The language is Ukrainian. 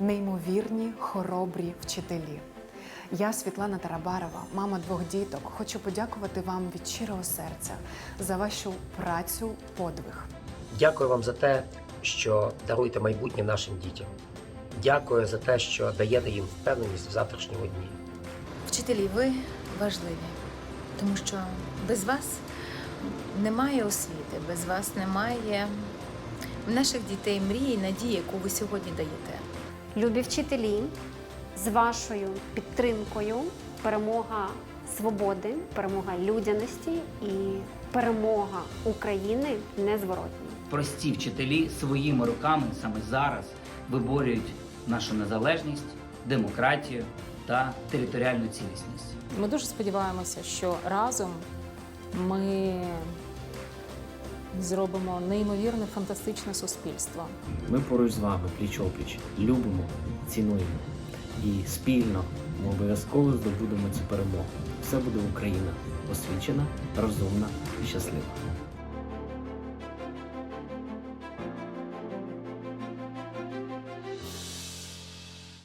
неймовірні, хоробрі вчителі. Я, Світлана Тарабарова, мама двох діток, хочу подякувати вам від щирого серця за вашу працю, подвиг. Дякую вам за те, що даруєте майбутнє нашим дітям. Дякую за те, що даєте їм впевненість в завтрашньому дні. Вчителі, ви важливі, тому що без вас немає освіти, без вас немає в наших дітей мрії надії, яку ви сьогодні даєте. Любі вчителі, з вашою підтримкою перемога свободи, перемога людяності і перемога України незворотні. прості вчителі своїми руками саме зараз виборюють нашу незалежність, демократію та територіальну цілісність. Ми дуже сподіваємося, що разом ми зробимо неймовірне фантастичне суспільство. Ми поруч з вами, пліч опліч, любимо, цінуємо. І спільно ми обов'язково здобудемо цю перемогу. Все буде Україна освічена, розумна і щаслива.